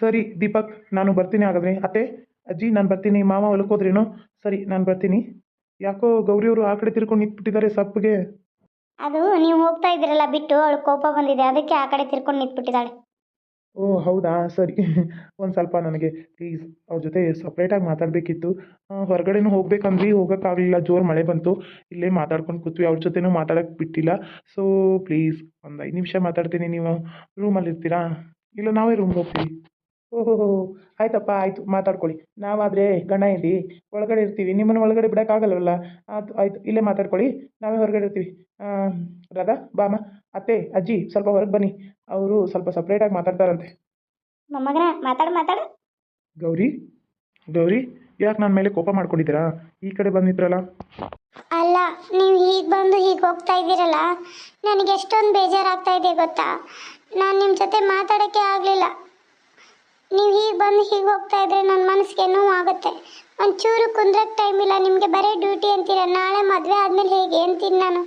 ಸರಿ ದೀಪಕ್ ನಾನು ಬರ್ತೀನಿ ಹಾಗಾದ್ರೆ. ಅತ್ತೆ ಅಜ್ಜಿ ನಾನು ಬರ್ತೀನಿ. ಮಾವ ಹೊಲಕ್ಕೆ ಹೋದ್ರೇನೋ ಸರಿ ನಾನು ಬರ್ತೀನಿ. ಯಾಕೋ ಗೌರಿಯವರು ಆ ಕಡೆ ತಿರ್ಕೊಂಡು ನಿಂತ್ಬಿಟ್ಟಿದ್ದಾರೆ ಸಪ್ಪಗೆ ಅದು ನೀವು ಹೋಗ್ತಾ ಇದ್ದೀರಲ್ಲ ಬಿಟ್ಟು ಅವಳು ಕೋಪ ಬಂದಿದೆ. ಅದಕ್ಕೆ ಆ ಕಡೆ ತಿರ್ಕೊಂಡು ನಿಂತ್ಬಿಟ್ಟಿದ್ದಾಳೆ. ಓ ಹೌದಾ? ಸರಿ. ಒಂದು ಸ್ವಲ್ಪ ನನಗೆ ಪ್ಲೀಸ್ ಅವ್ರ ಜೊತೆ ಸಪ್ರೇಟಾಗಿ ಮಾತಾಡಬೇಕಿತ್ತು. ಹೊರಗಡೆನೂ ಹೋಗ್ಬೇಕಂದ್ರಿ ಹೋಗೋಕ್ಕಾಗಲಿಲ್ಲ. ಜೋರು ಮಳೆ ಬಂತು. ಇಲ್ಲೇ ಮಾತಾಡ್ಕೊಂಡು ಕೂತ್ವಿ. ಅವ್ರ ಜೊತೆನೂ ಮಾತಾಡಕ್ಕೆ ಬಿಟ್ಟಿಲ್ಲ. ಸೊ ಪ್ಲೀಸ್ ಒಂದು ಐದು ನಿಮಿಷ ಮಾತಾಡ್ತೀನಿ. ನೀವು ರೂಮಲ್ಲಿ ಇರ್ತೀರಾ ಇಲ್ಲ ನಾವೇ ರೂಮ್ಗೆ ಹೋಗ್ತೀವಿ. ಓಹೋ ಆಯ್ತಪ್ಪ ಆಯಿತು ಮಾತಾಡ್ಕೊಳ್ಳಿ. ನಾವಾದರೆ ಗಂಡ ಇಲ್ಲಿ ಒಳಗಡೆ ಇರ್ತೀವಿ. ನಿಮ್ಮನ್ನು ಒಳಗಡೆ ಬಿಡೋಕ್ಕಾಗಲ್ವಲ್ಲ? ಆಯ್ತು ಆಯಿತು ಇಲ್ಲೇ ಮಾತಾಡ್ಕೊಳ್ಳಿ. ನಾವೇ ಹೊರಗಡೆ ಇರ್ತೀವಿ. ಆ, ರಾಧಾ ಬಾಮ ಅತ್ತೆ ಅಜ್ಜಿ ಸ್ವಲ್ಪ ಹೊರಗೆ ಬನ್ನಿ. ಅವರು ಸ್ವಲ್ಪ ಸಪ್ರೇಟಾಗಿ ಮಾತಾಡ್ತಾರಂತೆ. ಮೊಮ್ಮಗನ ಮಾತಾಡು ಮಾತಾಡು. ಗೌರಿ ಗೌರಿ ಯಾಕೆ ನನ್ನ ಮೇಲೆ ಕೋಪ ಮಾಡ್ಕೊಂಡಿದ್ದೀರಾ? ಈ ಕಡೆ ಬಂದಿದ್ರಲ್ಲ ಅಲ್ಲ ನೀವು ಹೀಗೆ ಬಂದು ಹೀಗೆ ಹೋಗ್ತಾ ಇದ್ದೀರಲ್ಲ? ನನಗೆ ಎಷ್ಟೊಂದು ಬೇಜಾರಾಗ್ತಾ ಇದೆ ಗೊತ್ತಾ? ನಾನು ನಿಮ್ಮ ಜೊತೆ ಮಾತಾಡೋಕ್ಕೆ ಆಗಲಿಲ್ಲ. ನೀವು ಹೀಗೆ ಬಂದು ಹೀಗೆ ಹೋಗ್ತಾ ಇದ್ರೆ ನನ್ನ ಮನಸ್ಸಿಗೆ ನೋವಾಗುತ್ತೆ ಒಂಚೂರು ಕುಂದ್ರಕ್ಕೆ ಟೈಮ್ ಇಲ್ಲ, ನಿಮಗೆ ಬರೇ ಡ್ಯೂಟಿ ಅಂತೀರ. ನಾಳೆ ಮದುವೆ ಆದಮೇಲೆ ಹೇಗೆ? ಅಂತೀನಿ ನಾನು?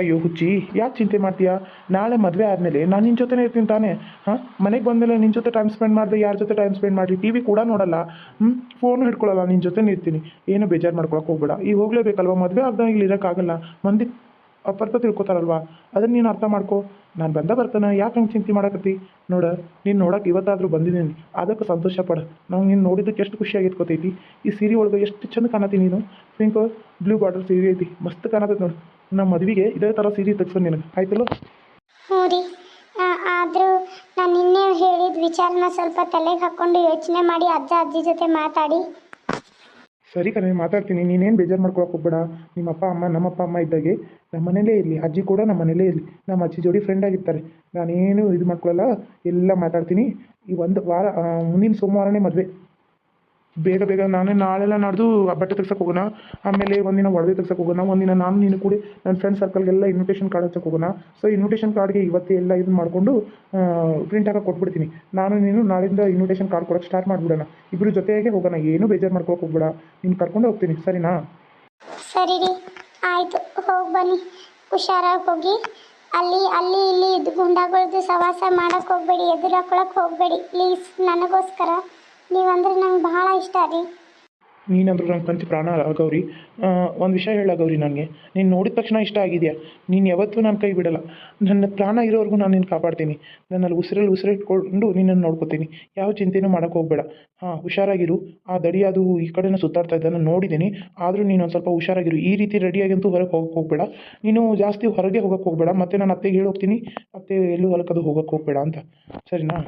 ಅಯ್ಯೋ ಹುಚ್ಚಿ, ಯಾಕೆ ಚಿಂತೆ ಮಾಡ್ತೀಯಾ? ನಾಳೆ ಮದುವೆ ಆದಮೇಲೆ ನಾನು ನಿನ್ನ ಜೊತೆನೇ ಇರ್ತೀನಿ ತಾನೇ. ಹಾಂ? ಮನೆಗೆ ಬಂದಮೇಲೆ ನಿನ್ನ ಜೊತೆ ಟೈಮ್ ಸ್ಪೆಂಡ್ ಮಾಡಿದೆ, ಯಾರ ಜೊತೆ ಟೈಮ್ ಸ್ಪೆಂಡ್ ಮಾಡಿ ಟಿ ವಿ ಕೂಡ ನೋಡಲ್ಲ. ಹ್ಞೂ ಫೋನು ಹಿಡ್ಕೊಳ್ಳಲ್ಲ ನಿನ್ನ ಜೊತೆನೇ ಇರ್ತೀನಿ. ಏನು ಬೇಜಾರು ಮಾಡ್ಕೊಳಕ್ಕೆ ಹೋಗ್ಬೇಡ. ಈಗ ಹೋಗಲೇಬೇಕಲ್ವ? ಮದುವೆ ಆಗ್ದಾಗ ಇಲ್ಲಿ ಇರೋಕ್ಕಾಗಲ್ಲ ಮಂದಿ ಅಪರ್ಥ ತಿಳ್ಕೊತಾರಲ್ವಾ? ಅದನ್ನು ನೀನು ಅರ್ಥ ಮಾಡ್ಕೊ. ನಾನು ಬಂದ ಬರ್ತಾನೆ ಯಾಕೆ ಹಂಗೆ ಚಿಂತೆ ಮಾಡಕತ್ತಿ? ನೋಡ, ನೀನು ನೋಡಕ್ಕೆ ಇವತ್ತಾದರೂ ಬಂದಿದ್ದೀನಿ. ಅದಕ್ಕೆ ಸಂತೋಷ ಪಡ. ನಾವು ನೀನು ನೋಡಿದ್ದಕ್ಕೆ ಎಷ್ಟು ಖುಷಿಯಾಗಿತ್ತು ಗೊತ್ತೈತಿ? ಈ ಸೀರೆ ಒಳಗೆ ಎಷ್ಟು ಚಂದ ಕಾಣತಿ ನೀನು? ಪಿಂಕ್ ಬ್ಲೂ ಬಾರ್ಡರ್ ಸೀರೆ ಐತಿ. ಮಸ್ತ್ ಕಾಣತೈತಿ ನೋಡು. ನಮ್ಮ ಮದುವೆಗೆ ಇದೇ ಥರ ಸೀರೆ ತೆಗ್ಸೋ ನಿನಗೆ. ಆಯ್ತಲ್ಲ? ಆದರೂ ನಾನು ನಿನ್ನೆ ಹೇಳಿದ ವಿಚಾರನ ಸ್ವಲ್ಪ ತಲೆಗೆ ಹಾಕ್ಕೊಂಡು ಯೋಚನೆ ಮಾಡಿ ಅಜ್ಜ ಅಜ್ಜಿ ಜೊತೆ ಮಾತಾಡಿ. ಸರಿ ಕಣೆ, ಮಾತಾಡ್ತೀನಿ. ನೀನೇನು ಬೇಜಾರು ಮಾಡ್ಕೊಳಕ್ಕೆ ಹೋಗ್ಬೇಡ. ನಿಮ್ಮ ಅಪ್ಪ ಅಮ್ಮ ನಮ್ಮ ಅಪ್ಪ ಅಮ್ಮ ಇದ್ದಾಗೆ ನಮ್ಮ ಮನೇಲೇ ಇರಲಿ. ಅಜ್ಜಿ ಕೂಡ ನಮ್ಮ ಮನೇಲೇ ಇರಲಿ. ನಮ್ಮ ಅಜ್ಜಿ ಜೋಡಿ ಫ್ರೆಂಡ್ ಆಗಿರ್ತಾರೆ. ನಾನೇನು ಇದು ಮಾಡ್ಕೊಳ್ಳಲ್ಲ ಎಲ್ಲ ಮಾತಾಡ್ತೀನಿ. ಈ ಒಂದು ವಾರ ಮುಂದಿನ ಸೋಮವಾರನೇ ಮದುವೆ. ಬೇಗ ಬೇಗ ನಾನೇ ನಾಳೆಲ್ಲ ನಡೆದು ಬಟ್ಟೆ ತೆಗ್ಸಕ್ಕೆ ಹೋಗೋಣ, ಆಮೇಲೆ ಒಂದಿನ ಒಡವೆ ತೆಗ್ಸಕ್ಕೆ ಹೋಗೋಣ, ಒಂದಿನ ನಾನು ನೀನು ಕೂಡಿ ನನ್ನ ಫ್ರೆಂಡ್ ಸರ್ಕಲ್ಗೆಲ್ಲ ಇನ್ವಿಟೇಷನ್ ಕಾರ್ಡ್ ಹಚ್ಚಕ್ಕೆ ಹೋಗೋಣ. ಸೊ ಇನ್ವಿಟೇಷನ್ ಕಾರ್ಡ್ಗೆ ಇವತ್ತೇ ಎಲ್ಲ ಇದನ್ನ ಮಾಡಿಕೊಂಡು ಪ್ರಿಂಟ್ ಹಾಕಿ ಕೊಟ್ಬಿಡ್ತೀನಿ. ನಾನು ನೀನು ನಾಳಿಂದ ಇನ್ವಿಟೇಷನ್ ಕಾರ್ಡ್ ಕೊಡೋಕ್ಕೆ ಸ್ಟಾರ್ಟ್ ಮಾಡಿಬಿಡೋಣ. ಇಬ್ಬರು ಜೊತೆಗೆ ಹೋಗೋಣ, ಏನು ಬೇಜಾರು ಮಾಡ್ಕೊಳಕ್ಕೆ ಹೋಗ್ಬೇಡ. ನೀನು ಕರ್ಕೊಂಡು ಹೋಗ್ತೀನಿ, ಸರಿನಾ? ಸರಿ ರೀ, ಆಯಿತು, ಹೋಗಿ ಬನ್ನಿ. ಹುಷಾರಾಗಿ ಹೋಗಿ. ಅಲ್ಲಿ ಅಲ್ಲಿ, ಇಲ್ಲಿ ಇದು ಗುಂಡಾಗಳದ್ದು ಸವಾಸ ಮಾಡೋಕ್ಕೆ ಹೋಗಬೇಡಿ ಎದುರು ಹಾಕೊಳಕ್ಕೆ ಹೋಗಬೇಡಿ. ಪ್ಲೀಸ್ ನನಗೋಸ್ಕರ. ನೀವಂದ್ರೆ ನಂಗೆ ಬಹಳ ಇಷ್ಟ ರೀ. ನೀನಂದ್ರೆ ನಂಗೆ ಕಂತಿ ಪ್ರಾಣ ಗೌರಿ. ಒಂದು ವಿಷಯ ಹೇಳ ಗೌರಿ ನನಗೆ ನೀನು ನೋಡಿದ ತಕ್ಷಣ ಇಷ್ಟ ಆಗಿದೆಯಾ? ನೀನು ಯಾವತ್ತೂ ನಾನು ಕೈ ಬಿಡಲ್ಲ. ನನ್ನ ಪ್ರಾಣ ಇರೋವರೆಗೂ ನಾನು ನಿನ್ನ ಕಾಪಾಡ್ತೀನಿ. ನನ್ನಲ್ಲಿ ಉಸಿರಲ್ಲಿ ಉಸಿರಿಟ್ಕೊಂಡು ನಿನ್ನನ್ನು ನೋಡ್ಕೋತೀನಿ. ಯಾವ ಚಿಂತೆನೂ ಮಾಡೋಕೆ ಹೋಗಬೇಡ. ಹಾಂ, ಹುಷಾರಾಗಿರು. ಆ ದಡಿ ಅದು ಈ ಕಡೆನೂ ಸುತ್ತಾಡ್ತಾ ಇದ್ದಾನೆ ನೋಡಿದ್ದೀನಿ ಆದರೂ ನೀನು ಒಂದು ಸ್ವಲ್ಪ ಹುಷಾರಾಗಿರು. ಈ ರೀತಿ ರೆಡಿಯಾಗಂತೂ ಹೊರಗೆ ಹೋಗಕ್ಕೆ ಹೋಗಬೇಡ. ನೀನು ಜಾಸ್ತಿ ಹೊರಗೆ ಹೋಗಕ್ಕೆ ಹೋಗಬೇಡ. ಮತ್ತೆ ನಾನು ಅತ್ತೆಗೆ ಹೇಳಿ ಹೋಗ್ತೀನಿ ಅತ್ತೆ ಎಲ್ಲೂ ಹೊಲಕ್ಕದು ಹೋಗಕ್ಕೆ ಹೋಗಬೇಡ ಅಂತ. ಸರಿನಾ?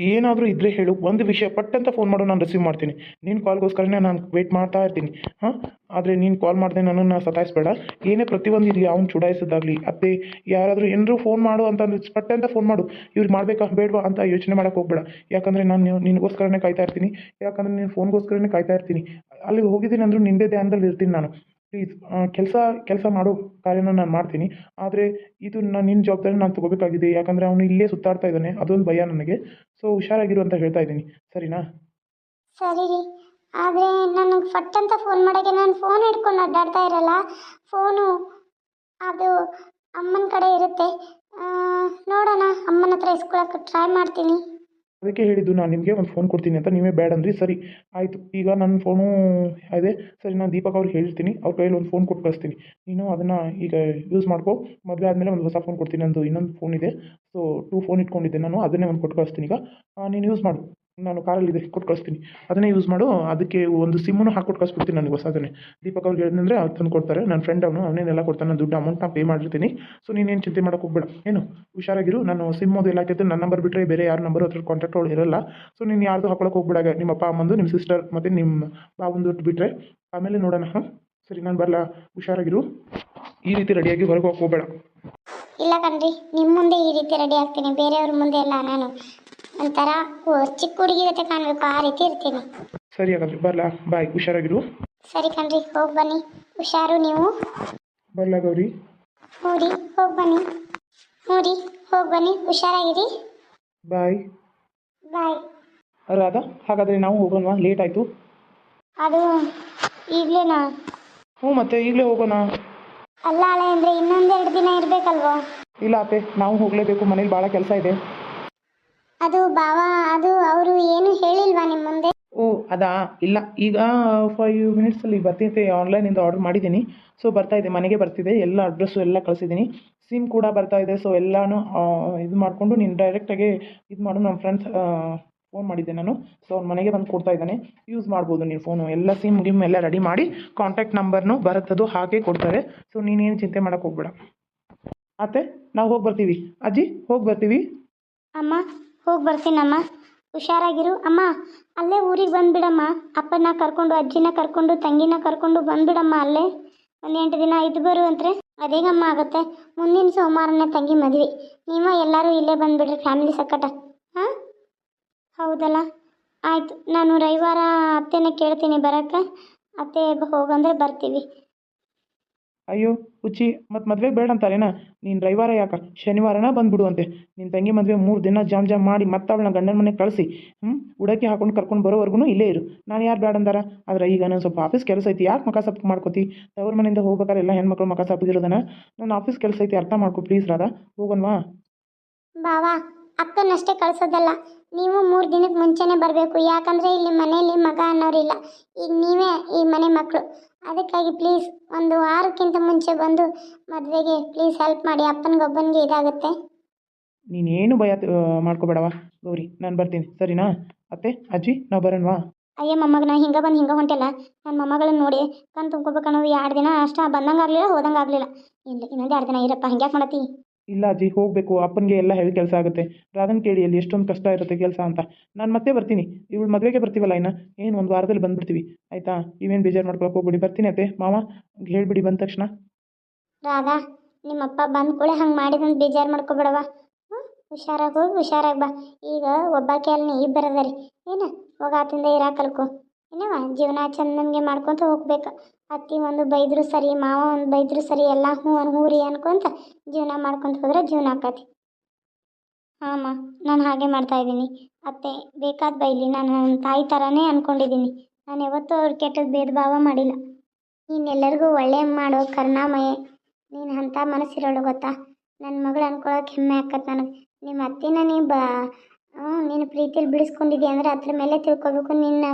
ಏನಾದರೂ ಇದ್ದರೆ ಹೇಳು. ಒಂದು ವಿಷಯ ಪಟ್ಟಂತ ಫೋನ್ ಮಾಡು, ನಾನು ರಿಸೀವ್ ಮಾಡ್ತೀನಿ. ನಿನ್ನ ಕಾಲ್ಗೋಸ್ಕರನೇ ನಾನು ವೆಯ್ಟ್ ಮಾಡ್ತಾ ಇರ್ತೀನಿ. ಹಾಂ? ಆದರೆ ನೀನು ಕಾಲ್ ಮಾಡಿದೆ ನನ್ನನ್ನು ಸತಾಯಿಸ್ಬೇಡ. ಏನೇ ಪ್ರತಿಯೊಂದು ಇರಲಿ, ಅವ್ನು ಚುಡಾಯಿಸೋದಾಗಲಿ, ಅತ್ತೆ, ಯಾರಾದರೂ ಏನಾದರೂ ಫೋನ್ ಮಾಡು ಅಂತಂದ್ರೆ ಪಟ್ಟಂತ ಫೋನ್ ಮಾಡು. ಇವ್ರು ಮಾಡಬೇಕಾ, ಬೇಡವಾ ಅಂತ ಯೋಚನೆ ಮಾಡೋಕೆ ಹೋಗ್ಬೇಡ. ಯಾಕಂದರೆ ನಾನು ನಿನಗೋಸ್ಕರನೇ ಕಾಯ್ತಾ ಇರ್ತೀನಿ. ಯಾಕಂದರೆ ನೀನು ಫೋನ್ಗೋಸ್ಕರನೇ ಕಾಯ್ತಾ ಇರ್ತೀನಿ. ಅಲ್ಲಿಗೆ ಹೋಗಿದ್ದೀನಿ ಅಂದರೂ ನಿಂದೇ ಧ್ಯಾನದಲ್ಲಿ ಇರ್ತೀನಿ ನಾನು. ಪ್ಲೀಸ್ ಕೆಲಸ ಕೆಲಸ ಮಾಡೋ. ಕಾರ್ಯನ ನಾನು ಮಾಡ್ತೀನಿ. ಆದರೆ ಇದು ನಾನು ನಿನ್ನ ಜವಾಬ್ದಾರಿ ನಾನು ತಗೋಬೇಕಾಗಿದೆ. ಯಾಕಂದರೆ ಅವನು ಇಲ್ಲೇ ಸುತ್ತಾಡ್ತಾ ಇದ್ದಾನೆ. ಅದೊಂದು ಭಯ ನನಗೆ. ಸೊ ಹುಷಾರಾಗಿರು ಅಂತ ಹೇಳ್ತಾ ಇದ್ದೀನಿ. ಸರಿನಾ? ಸರಿ ರೀ. ಆದರೆ ನನಗೆ ಫಟ್ ಅಂತ ಫೋನ್ ಮಾಡೋಕ್ಕೆ ನಾನು ಫೋನ್ ಹಿಡ್ಕೊಂಡು ಅಡ್ಡಾಡ್ತಾ ಇರಲ್ಲ. ಫೋನು ಅದು ಅಮ್ಮನ ಕಡೆ ಇರುತ್ತೆ. ನೋಡೋಣ. ಅಮ್ಮನ ಹತ್ರ ಇಸ್ಕೊಳಕ್ಕೆ ಟ್ರೈ ಮಾಡ್ತೀನಿ. ಅದಕ್ಕೆ ಹೇಳಿದ್ದು, ನಾನು ನಿಮಗೆ ಒಂದು ಫೋನ್ ಕೊಡ್ತೀನಿ ಅಂತ, ನೀವೇ ಬೇಡ ಅಂದ್ರಿ, ಸರಿ, ಆಯಿತು. ಈಗ ನನ್ನ ಫೋನು ಇದೆ. ಸರಿ, ನಾನು ದೀಪಕ್ ಅವ್ರಿಗೆ ಹೇಳ್ತೀನಿ. ಅವ್ರ ಕೈಯಲ್ಲಿ ಒಂದು ಫೋನ್ ಕೊಟ್ಟು ಕಳಿಸ್ತೀನಿ. ನೀನು ಅದನ್ನು ಈಗ ಯೂಸ್ ಮಾಡ್ಕೊ. ಮದುವೆ ಆದಮೇಲೆ ಒಂದು ಹೊಸ ಫೋನ್ ಕೊಡ್ತೀನಿ ನಂದು ಇನ್ನೊಂದು ಫೋನ್ ಇದೆ. ಸೊ ಟೂ ಫೋನ್ ಇಟ್ಕೊಂಡಿದ್ದೆ ನಾನು, ಅದನ್ನೇ ಒಂದು ಕೊಟ್ಟು ಕಳಿಸ್ತೀನಿ ಈಗ. ನೀನು ಯೂಸ್ ಮಾಡು. ನಾನು ಕಾರಲ್ಲಿ ಇದಕ್ಕೆ ಕೊಟ್ಟು ಕಳಿಸ್ತೀನಿ. ಅದನ್ನೇ ಯೂಸ್ ಮಾಡು. ಅದಕ್ಕೆ ಒಂದು ಸಿಮ್ಮನ್ನು ಹಾಕ್ಕೊಟ್ಟು ಕಳಿಸ್ಬಿಡ್ತೀನಿ ನನಗೆ ಹೊಸದನ್ನೇ ದೀಪಕ್ ಅವ್ರಿಗೆ ಹೇಳಿದ್ರೆ ಅದು ತಂದು ಕೊಡ್ತಾರೆ. ನನ್ನ ಫ್ರೆಂಡ್ ಅವನು, ಅವನೇನೆಲ್ಲ ಕೊಡ್ತಾನೆ ನಾನು ದುಡ್ಡು ಅಮೌಂಟ್ನ ಪೇ ಮಾಡಿರ್ತೀನಿ. ಸೊ ನೀನೇನು ಚಿಂತೆ ಮಾಡೋಕೆ ಹೋಗ್ಬೇಡ. ಏನು? ಹುಷಾರಾಗಿರು. ನಾನು ಸಿಮ್ ಅದು ಎಲ್ಲ ಆಗ್ತೈತೆ ನನ್ನ ನಂಬರ್ ಬಿಟ್ಟರೆ ಬೇರೆ ಯಾರ ನಂಬರ್ ಹತ್ರ ಕಾಂಟ್ಯಾಕ್ಟ್ ಅವ್ರು ಇರಲ್ಲ. ಸೊ ನೀನು ಯಾರ್ದು ಹಾಕೊಳಕ್ಕೆ ಹೋಗ್ಬಿಡಾಗ ನಿಮ್ಮ ಅಪ್ಪ, ಅಮ್ಮಂದು, ನಿಮ್ಮ ಸಿಸ್ಟರ್ ಮತ್ತು ನಿಮ್ಮ ಬಾವಂದು ಬಿಟ್ಟರೆ ಆಮೇಲೆ ನೋಡೋಣ. ಸರಿ, ನಾನು ಬರಲ್ಲ ಹುಷಾರಾಗಿರು. ಈ ರೀತಿ ರೆಡಿಯಾಗಿ ಹೊರಗೆ ಹೋಗ್ಬೇಡ. ಇಲ್ಲ ಕಣ್ರಿ ನಿಮ್ಮ ಮುಂದೆ ಈ ರೀತಿ ರೆಡಿ ಆಗ್ತೀನಿ ಬೇರೆಯವ್ರ ಮುಂದೆ ಎಲ್ಲ ನಾನು. ಒಂಥರ ಚಿಕ್ಕ ಹುಡುಗಿ ಜೊತೆ ಕಾಣಬೇಕು ಆ ರೀತಿ ಇರ್ತೀನಿ. ಸರಿ ಹಾಗಾದ್ರೆ ಬರಲಾ? ಬಾಯ್ ಹುಷಾರಾಗಿರು? ಸರಿ ಕಣ್ರಿ ಹೋಗಿ ಬನ್ನಿ. ಹುಷಾರು ನೀವು? ಬರಲಾ ಗೌರಿ? ಹ್ಞೂ ರೀ ಹೋಗಿ ಬನ್ನಿ. ಹ್ಞೂ ರೀ ಹೋಗಿ ಬನ್ನಿ. ಹುಷಾರಾಗಿರಿ? ಬಾಯ್. ಬಾಯ್. ರಾಧಾ ಹಾಗಾದ್ರೆ ನಾವು ಹೋಗೋಣ ಲೇಟ್ ಆಯಿತು. ಅದು ಈಗಲೇನಾ? ಹ್ಞೂ ಮತ್ತೆ ಈಗಲೇ ಹೋಗೋಣ. ಅಲ್ಲ ಅಂದ್ರೆ ಅಂದರೆ ಇನ್ನೊಂದೆರಡು ದಿನ ಇರ್ಬೇಕಲ್ವಾ? ಇಲ್ಲ ಅತ್ತೆ ನಾವು ಹೋಗಲೇಬೇಕು ಮನೇಲಿ ಭಾಳ ಕೆಲಸ ಇದೆ. ಅದು ಬಾವ ಅದು ಅವರು ಏನು ಹೇಳಿಲ್ವಾ ನಿಮ್ಮ ಮುಂದೆ? ಓ ಅದಾ? ಇಲ್ಲ ಈಗ ಫೈವ್ ಮಿನಿಟ್ಸಲ್ಲಿ ಬರ್ತೈತೆ ಆನ್ಲೈನಿಂದ ಆರ್ಡರ್ ಮಾಡಿದ್ದೀನಿ. ಸೊ ಬರ್ತಾ ಇದೆ ಮನೆಗೆ ಬರ್ತಿದೆ ಎಲ್ಲ ಅಡ್ರೆಸ್ಸು ಎಲ್ಲ ಕಳಿಸಿದ್ದೀನಿ. ಸಿಮ್ ಕೂಡ ಬರ್ತಾ ಇದೆ ಸೊ ಎಲ್ಲನೂ ಇದು ಮಾಡಿಕೊಂಡು ನೀನು ಡೈರೆಕ್ಟಾಗಿ ಇದು ಮಾಡು ನಮ್ಮ ಫ್ರೆಂಡ್ಸ್ ಫೋನ್ ಮಾಡಿದ್ದೆ ನಾನು. ಸೊ ಅವ್ನ ಮನೆಗೆ ಬಂದು ಕೊಡ್ತಾ ಇದ್ದಾನೆ. ಯೂಸ್ ಮಾಡ್ಬೋದು ನೀನು ಫೋನು ಎಲ್ಲ ಸಿಮ್ ಗಿಮ್ ಎಲ್ಲ ರೆಡಿ ಮಾಡಿ ಕಾಂಟ್ಯಾಕ್ಟ್ ನಂಬರ್ನು ಬರುತ್ತದು ಹಾಗೆ ಕೊಡ್ತಾರೆ. ಸೊ ನೀನೇನು ಚಿಂತೆ ಮಾಡೋಕೆ ಹೋಗ್ಬೇಡ. ಅತ್ತೆ ನಾವು ಹೋಗಿ ಬರ್ತೀವಿ. ಅಜ್ಜಿ, ಹೋಗಿ ಬರ್ತೀವಿ? ಅಮ್ಮ, ಹೋಗಿ ಬರ್ತೀನಮ್ಮ ಹುಷಾರಾಗಿರು. ಅಮ್ಮ, ಅಲ್ಲೇ ಊರಿಗೆ ಬಂದುಬಿಡಮ್ಮ. ಅಪ್ಪನ ಕರ್ಕೊಂಡು, ಅಜ್ಜಿನ ಕರ್ಕೊಂಡು, ತಂಗಿನ ಕರ್ಕೊಂಡು ಬಂದುಬಿಡಮ್ಮ ಅಲ್ಲೇ. ಒಂದು ಎಂಟು ದಿನ ಇದ್ದು ಬರು ಅಂದರೆ ಅದೇಗಮ್ಮ ಆಗುತ್ತೆ. ಮುಂದಿನ ಸೋಮವಾರನೇ ತಂಗಿ ಮದುವೆ. ನೀವು ಎಲ್ಲರೂ ಇಲ್ಲೇ ಬಂದುಬಿಡ್ರಿ. ಫ್ಯಾಮಿಲಿ ಸಕ್ಕಟ ಹೌದಲ್ಲ? ಆಯ್ತು ನಾನು ರವಿವಾರ ಅತ್ತೆನ ಕೇಳ್ತೀನಿ ಬರೋಕ್ಕೆ. ಅತ್ತೆ ಹೋಗಂದ್ರೆ ಬರ್ತೀವಿ. ಅಯ್ಯೋ ಹುಚ್ಚಿ ಮತ್ತು ಮದುವೆ ಬೇಡ ಅಂತಾರೇನ ನೀನು ರವಿವಾರ ಯಾಕೆ? ಶನಿವಾರನ ಬಂದ್ಬಿಡು ಅಂತೆ. ನಿನ್ನ ತಂಗಿ ಮದುವೆ ಮೂರು ದಿನ ಜಾಮ್ ಜಾಮ್ ಮಾಡಿ ಮತ್ತೆ ಅವಳನ್ನ ಗಂಡನ ಮನೆಗೆ ಕಳಿಸಿ. ಹ್ಞೂ ಉಡಕ್ಕೆ ಹಾಕೊಂಡು ಕರ್ಕೊಂಡು ಬರೋವರೆಗೂ ಇಲ್ಲೇ ಇರು. ನಾನು ಯಾರು ಬೇಡ ಅಂದಾರ? ಆದ್ರೆ ಈಗ ನಾನು ಸ್ವಲ್ಪ ಆಫೀಸ್ ಕೆಲಸ ಐತಿ ಯಾಕೆ ಮಕ ಸಪ್ಪು ಮಾಡ್ಕೋತಿ? ತವ್ರ ಮನೆಯಿಂದ ಹೋಗ್ಬೇಕಾದ್ರೆ ಎಲ್ಲ ಹೆಣ್ಮಕ್ಳು ಮಕ ಸಪ್ಪಗಿರೋದನ್ನ ನನ್ನ ಆಫೀಸ್ ಕೆಲಸ ಐತಿ ಅರ್ಥ ಮಾಡ್ಕೊ ಪ್ಲೀಸ್ ರಾಧಾ. ಹೋಗೋಣವಾ ಬಾವಾ ಅಕ್ಕನಷ್ಟೇ ಕಳಿಸೋದಲ್ಲ. ನೀವು ಮೂರು ದಿನಕ್ಕೆ ಮುಂಚೆನೇ ಬರಬೇಕು. ಯಾಕಂದರೆ ಇಲ್ಲಿ ಮನೆಯಲ್ಲಿ ಮಗ ಅನ್ನೋರಿಲ್ಲ. ಈಗ ನೀವೇ ಈ ಮನೆ ಮಕ್ಕಳು ಅದಕ್ಕಾಗಿ ಪ್ಲೀಸ್ ಒಂದು ವಾರಕ್ಕಿಂತ ಮುಂಚೆ ಬಂದು ಮದುವೆಗೆ ಪ್ಲೀಸ್ ಹೆಲ್ಪ್ ಮಾಡಿ. ಅಪ್ಪನಿಗೊಬ್ಬನಿಗೆ ಇದಾಗುತ್ತೆ. ನೀನೇನು ಭಯ ಮಾಡ್ಕೋಬೇಡವಾ? ಗೌರಿ ನಾನು ಬರ್ತೀನಿ. ಸರಿನಾ? ಅತ್ತೆ ಅಜ್ಜಿ ನಾವು ಬರೋಣವಾ? ಅಯ್ಯ ಮೊಮ್ಮಗ ನಾ ಹಿಂಗೆ ಬಂದು ಹಿಂಗೆ ಹೊಂಟಿಲ್ಲ? ನನ್ನ ಮೊಮ್ಮಗಳನ್ನ ನೋಡಿ ಕಣ್ ತುಂಬ್ಕೋಬೇಕು ಅನ್ನೋದು ಎರಡು ದಿನ ಅಷ್ಟ ಬಂದಂಗೆ ಆಗಲಿಲ್ಲ ಹೋದಂಗೆ ಆಗಲಿಲ್ಲ ಇಲ್ಲ ಇನ್ನೊಂದು ಎರಡು ದಿನ ಇರಪ್ಪ ಹಿಂಗ್ಯಾಕೆ ಮಾಡತ್ತಿ? ಇಲ್ಲ ಅಜ್ಜಿ, ಹೋಗಬೇಕು, ಅಪ್ಪನಿಗೆ ಎಲ್ಲ ಹೇಳಿ ಕೆಲಸ ಆಗುತ್ತೆ. ರಾಧನ್ ಕೇಳಿ ಅಲ್ಲಿ ಎಷ್ಟೊಂದು ಕಷ್ಟ ಇರುತ್ತೆ ಕೆಲಸ ಅಂತ. ನಾನು ಮತ್ತೆ ಬರ್ತೀನಿ. ಇವಳು ಮದುವೆಗೆ ಬರ್ತೀವಲ್ಲ ಇನ್ನು? ಏನು ಒಂದು ವಾರದಲ್ಲಿ ಬಂದ್ಬಿಡ್ತೀವಿ. ಆಯಿತಾ? ಇವೇನು ಬೇಜಾರು ಮಾಡ್ಕೊಳಕ್ಕೆ ಹೋಗ್ಬಿಡಿ. ಬರ್ತೀನಿ ಅತ್ತೆ. ಮಾವ, ಹೇಳ್ಬಿಡಿ ಬಂದ ತಕ್ಷಣ. ರಾಧಾ, ನಿಮ್ಮಪ್ಪ ಬಂದ ಕೂಡ ಹಂಗೆ ಮಾಡಿದಂತ ಬೇಜಾರು ಮಾಡ್ಕೊಬೇಡವ ಹುಷಾರಾಗಿ ಹೋಗಿ, ಹುಷಾರಾಗಿ ಬಾ. ಈಗ ಒಬ್ಬಾಕೆ ಅಲ್ಲಿ ಇಬ್ಬರದರಿ ಏನು? ಹೋಗಾತಿಂದ ಇರಾಕ್ ಏನವಾ ಏನವ ಜೀವನ ಚಂದಂಗೆ ಮಾಡ್ಕೊತ ಹೋಗ್ಬೇಕು. ಅತ್ತಿ ಒಂದು ಬೈದ್ರು ಸರಿ, ಮಾವ ಒಂದು ಬೈದ್ರು ಸರಿ, ಎಲ್ಲ ಹ್ಞೂ ಹ್ಞೂ ರೀ ಅನ್ಕೊಂತ ಜೀವನ ಮಾಡ್ಕೊಂತ ಹೋದ್ರೆ ಜೀವನ ಆಕತಿ. ಹಾಂ ನಾನು ಹಾಗೆ ಮಾಡ್ತಾ ಇದ್ದೀನಿ. ಅತ್ತೆ, ಬೇಕಾದ ಬೈಲಿ. ನಾನು ನನ್ನ ತಾಯಿ ಥರನೇ ಅಂದ್ಕೊಂಡಿದ್ದೀನಿ ನಾನು ಯಾವತ್ತೂ ಅವ್ರ ಕೆಟ್ಟದ್ದು ಭೇದ ಭಾವ ಮಾಡಿಲ್ಲ. ನೀನೆಲ್ಲರಿಗೂ ಒಳ್ಳೆ ಮಾಡೋ ಕರುಣಾಮಯ. ನೀನು ಅಂಥ ಮನಸ್ಸಿರೋಳು ಗೊತ್ತಾ? ನನ್ನ ಮಗಳು ಅನ್ಕೊಳಕ್ಕೆ ಹೆಮ್ಮೆ ಆಕತ್ತೆ ನನಗೆ. ನಿಮ್ಮ ಅತ್ತಿನ ನೀ ಬಾ ನೀನು ಪ್ರೀತಿಲಿ ಬಿಡಿಸ್ಕೊಂಡಿದ್ದೀಯ ಅಂದರೆ ಅದ್ರ ಮೇಲೆ ತಿಳ್ಕೊಬೇಕು ನಿನ್ನ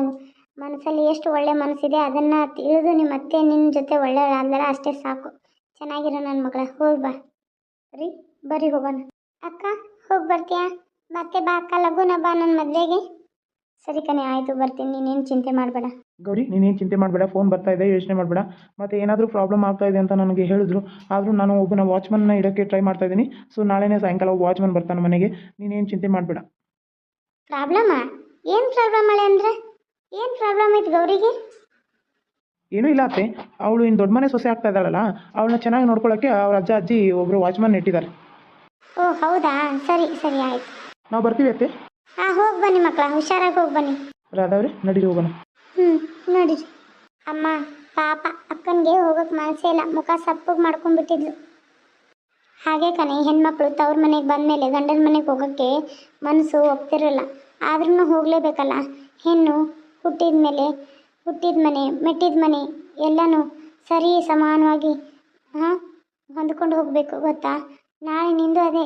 ಮನಸ್ಸಲ್ಲಿ ಎಷ್ಟು ಒಳ್ಳೆ ಮನಸ್ಸಿದೆ ಅದನ್ನು ತಿಳಿದು ನಿಮ್ಮ ಅತ್ತೆ ನಿನ್ನ ಜೊತೆ ಒಳ್ಳೆಯವಳಾದ್ರೆ ಅಷ್ಟೇ ಸಾಕು. ಚೆನ್ನಾಗಿರೋ ನನ್ನ ಮಗಳ ಹೋಗಿ ಬಾ. ರೀ ಬರಿ ಹೋಗೋಣ. ಅಕ್ಕ ಹೋಗಿ ಬರ್ತೀಯಾ? ಮತ್ತೆ ಬಾ ಅಕ್ಕ ಲಘುನ ಬಾ ನನ್ನ ಮದುವೆಗೆ. ಸರಿ ಕಣೆ ಆಯಿತು ಬರ್ತೀನಿ. ನೀನೇನು ಚಿಂತೆ ಮಾಡಬೇಡ. ಗೌರಿ ನೀನೇನು ಚಿಂತೆ ಮಾಡಬೇಡ. ಫೋನ್ ಬರ್ತಾ ಇದೆ ಯೋಚನೆ ಮಾಡಬೇಡ. ಮತ್ತೆ ಏನಾದರೂ ಪ್ರಾಬ್ಲಮ್ ಆಗ್ತಾ ಇದೆ ಅಂತ ನನಗೆ ಹೇಳಿದ್ರು. ಆದರೂ ನಾನು ಒಬ್ಬನ ವಾಚ್ಮನ್ನ ಇಡೋಕ್ಕೆ ಟ್ರೈ ಮಾಡ್ತಾ ಇದ್ದೀನಿ. ಸೊ ನಾಳೆನೇ ಸಾಯಂಕಾಲ ವಾಚ್ಮನ್ ಬರ್ತಾನೆ ಮನೆಗೆ. ನೀನೇನು ಚಿಂತೆ ಮಾಡಬೇಡ. ಪ್ರಾಬ್ಲಮ್ಮಾ ಏನು ಪ್ರಾಬ್ಲಮ್ ಮಳೆ ಅಂದರೆ? ಏನು ಪ್ರಾಬ್ಲಮ್ ಐತಿ ಗೌರಿಗೆ? ಏನು ಇಲ್ಲ ಅತ್ತೆ. ಅವಳು ಇನ್ನು ದೊಡ್ಡ ಮನೆ ಸೊಸೆ ಆಗ್ತಾ ಇದ್ದಾಳಲ್ಲ ಅವಳನ್ನ ಚೆನ್ನಾಗಿ ನೋಡ್ಕೊಳ್ಳೋಕ್ಕೆ ಅವ್ರ ಅಜ್ಜ ಅಜ್ಜಿ ಒಬ್ಬರು ವಾಚ್ಮನ್ ಇಟ್ಟಿದ್ದಾರೆ ಓ ಹೌದಾ? ಸರಿ ಸರಿ ಆಯ್ತು. ನಾವು ಬರ್ತೀವಿ ಅತ್ತೆ. ಹಾಂ ಹೋಗಿ ಬನ್ನಿ ಮಕ್ಕಳ ಹುಷಾರಾಗಿ ಹೋಗಿ ಬನ್ನಿ. ರಾಧಾವ್ರೆ ನಡೀರಿ ಹೋಗೋಣ. ಹ್ಞೂ ನಡೀರಿ ಅಮ್ಮ ಪಾಪ ಅಕ್ಕನಿಗೆ ಹೋಗೋಕೆ ಮನಸ್ಸೇ ಇಲ್ಲ. ಮುಖ ಸಪ್ಪಗೆ ಮಾಡ್ಕೊಂಡ್ಬಿಟ್ಟಿದ್ಲು. ಹಾಗೆ ಕಣೆ ಹೆಣ್ಮಕ್ಳು ತವ್ರ ಮನೆಗೆ ಬಂದಮೇಲೆ ಗಂಡನ ಮನೆಗೆ ಹೋಗೋಕ್ಕೆ ಮನಸ್ಸು ಒಪ್ತಿರಲ್ಲ. ಆದ್ರೂ ಹೋಗಲೇಬೇಕಲ್ಲ. ಹೆಣ್ಣು ಹುಟ್ಟಿದ ಮೇಲೆ, ಹುಟ್ಟಿದ ಮನೆ, ಮೆಟ್ಟಿದ ಮನೆ ಎಲ್ಲನೂ ಸರಿ ಸಮಾನವಾಗಿ, ಹಾಂ, ಹೊಂದ್ಕೊಂಡು ಹೋಗಬೇಕು, ಗೊತ್ತಾ? ನಾಳೆ ನಿಂದು ಅದೇ.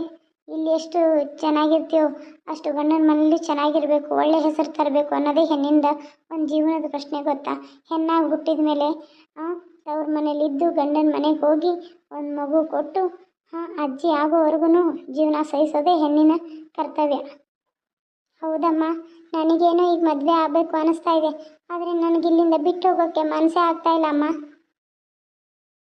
ಇಲ್ಲಿ ಎಷ್ಟು ಚೆನ್ನಾಗಿರ್ತೀವೋ ಅಷ್ಟು ಗಂಡನ ಮನೇಲಿ ಚೆನ್ನಾಗಿರಬೇಕು, ಒಳ್ಳೆ ಹೆಸರು ತರಬೇಕು ಅನ್ನೋದೇ ಹೆಣ್ಣಿಂದ ಒಂದು ಜೀವನದ ಪ್ರಶ್ನೆ, ಗೊತ್ತಾ? ಹೆಣ್ಣಾಗಿ ಹುಟ್ಟಿದ ಮೇಲೆ ತವ್ರ ಮನೇಲಿ ಇದ್ದು ಗಂಡನ ಮನೆಗೆ ಹೋಗಿ ಒಂದು ಮಗು ಕೊಟ್ಟು, ಹಾಂ, ಅಜ್ಜಿ ಆಗೋವರೆಗೂ ಜೀವನ ಸಹಿಸೋದೇ ಹೆಣ್ಣಿನ ಕರ್ತವ್ಯ. ಹೌದಮ್ಮ, ನನಗೇನೋ ಈಗ ಮದುವೆ ಆಗಬೇಕು ಅನ್ನಿಸ್ತಾ ಇದೆ. ಆದರೆ ನನಗೆ ಇಲ್ಲಿಂದ ಬಿಟ್ಟು ಹೋಗೋಕ್ಕೆ ಮನಸ್ಸೇ ಆಗ್ತಾ ಇಲ್ಲ ಅಮ್ಮ